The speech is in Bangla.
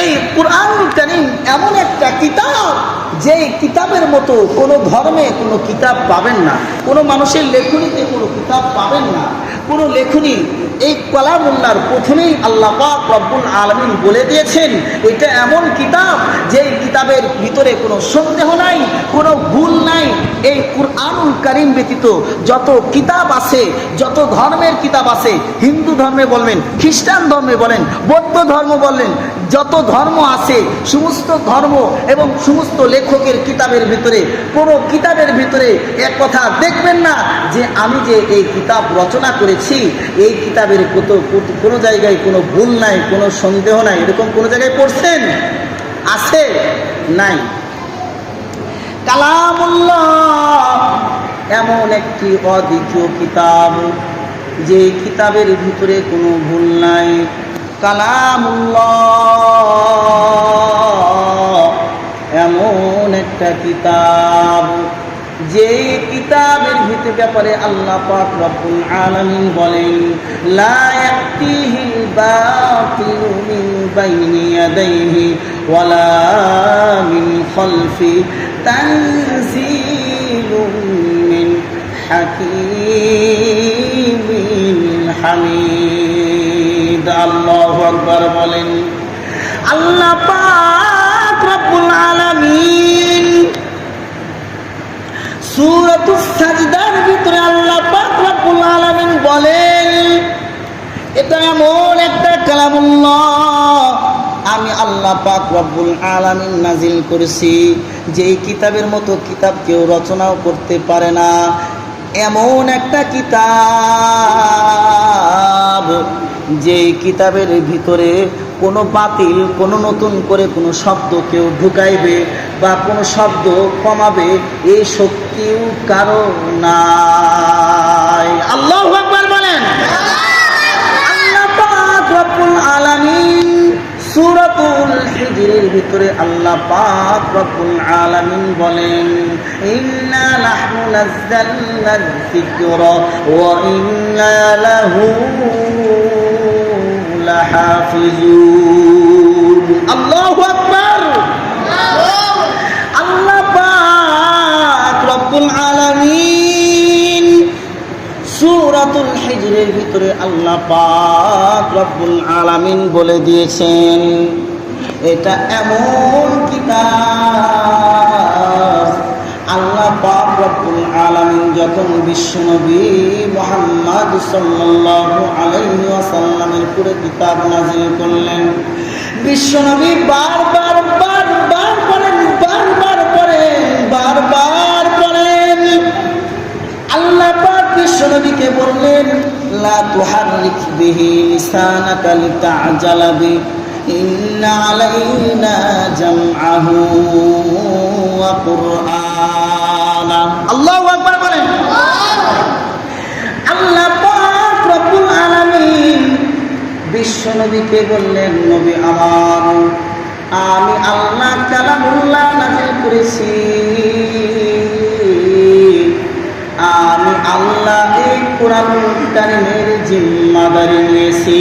এই কোরআন কারিম এমন একটা কিতাব যে কিতাবের মতো কোনো ধর্মে কোনো কিতাব পাবেন না। কোনো মানুষের লেখনীতে কোনো কিতাব পাবেন না। কোনো লেখনী এই কলামুল্লার প্রথমেই আল্লাহ রব্বুল আলমিন বলে দিয়েছেন, এটা এমন কিতাব যে কিতাবের ভিতরে কোনো সন্দেহ নাই, কোনো ভুল নাই। এই কুরআনুল কারিম ব্যতীত যত কিতাব আছে, যত ধর্মের কিতাব আছে, হিন্দু ধর্মে বলবেন, খ্রিস্টান ধর্মে বলেন, বৌদ্ধ ধর্ম বললেন, যত ধর্ম আছে, সমস্ত ধর্ম এবং সমস্ত লেখকের কিতাবের ভিতরে, কোনো কিতাবের ভিতরে এক কথা দেখবেন না যে আমি যে এই কিতাব রচনা করেছি, এই কিতাবের কত কোনো জায়গায় কোনো ভুল নাই, কোনো সন্দেহ নাই, এরকম কোনো জায়গায় পড়ছেন? আছে? নাই। কালামুল্লাহ, এমন একটি অদ্বিতীয় কিতাব, যে কিতাবের ভিতরে কোনো ভুল নাই। কালামুল্লাহ, এমন একটা কিতাব যে কিতাবের ভিতরে ব্যাপারে আল্লাহ পাক রব্বুল আলামিন বলেন, লা ইয়াতিহিল বাতিলু মিন বাইনি ইয়াদাইহি ওয়ালা মিন খালফি তানজিলুম মিন হাকিমিন হামিদ। আল্লাহু আকবার বলেন, আল্লাহ পাক রব্বুল আলামিন এমন একটা কালামুল্লাহ আমি আল্লাহ পাক রব্বুল আলামিন নাজিল করেছি যে এই কিতাবের মতো কিতাব কেউ রচনাও করতে পারে না। এমন একটা কিতাব যে কিতাবের ভিতরে কোনো বাতিল, কোনো নতুন করে কোনো শব্দ কেউ ঢুকাইবে বা কোনো শব্দ কমাবে এই শক্তিও কারও নাই সূরাতুল হিজরের ভিতরে আল্লাহ পাক রব্বুল আলামিন বলেন, ইন্না নাহনু নাযালনা যিকরা ওয়া ইন্না লাহু লাহাফিজুন। আল্লাহু আকবার! আল্লাহ পাক রব্বুল আলামিন সূরাতুল হিজরের ভিতরে আল্লাহ পাক রব্বুল আলামিন বলে দিয়েছেন এটা এমন কিতাব। আল্লাহ পাক রব্বুল আলামিন যখন বিশ্বনবী মুহাম্মদ সাল্লাল্লাহু আলাইহি ওয়াসাল্লামের পুরো কিতাব নাজিল করলেন, বিশ্বনবী বারবার বারবার করেন বারবার করেন বারবার করেন আল্লাহ পাক বিশ্বনবীকে বললেন, লা তুহাররিক বিহি লিসানাকা লিতা'জালা বি আল্লাহু আলামিন বিশ্বনবীকে বললেন নবী আমার আমি আল্লাহ কালামুল্লাহ নাজিল করেছি। আমি আল্লাহ এই কোরআন কারিমের জিম্মাদারি নিয়েছি।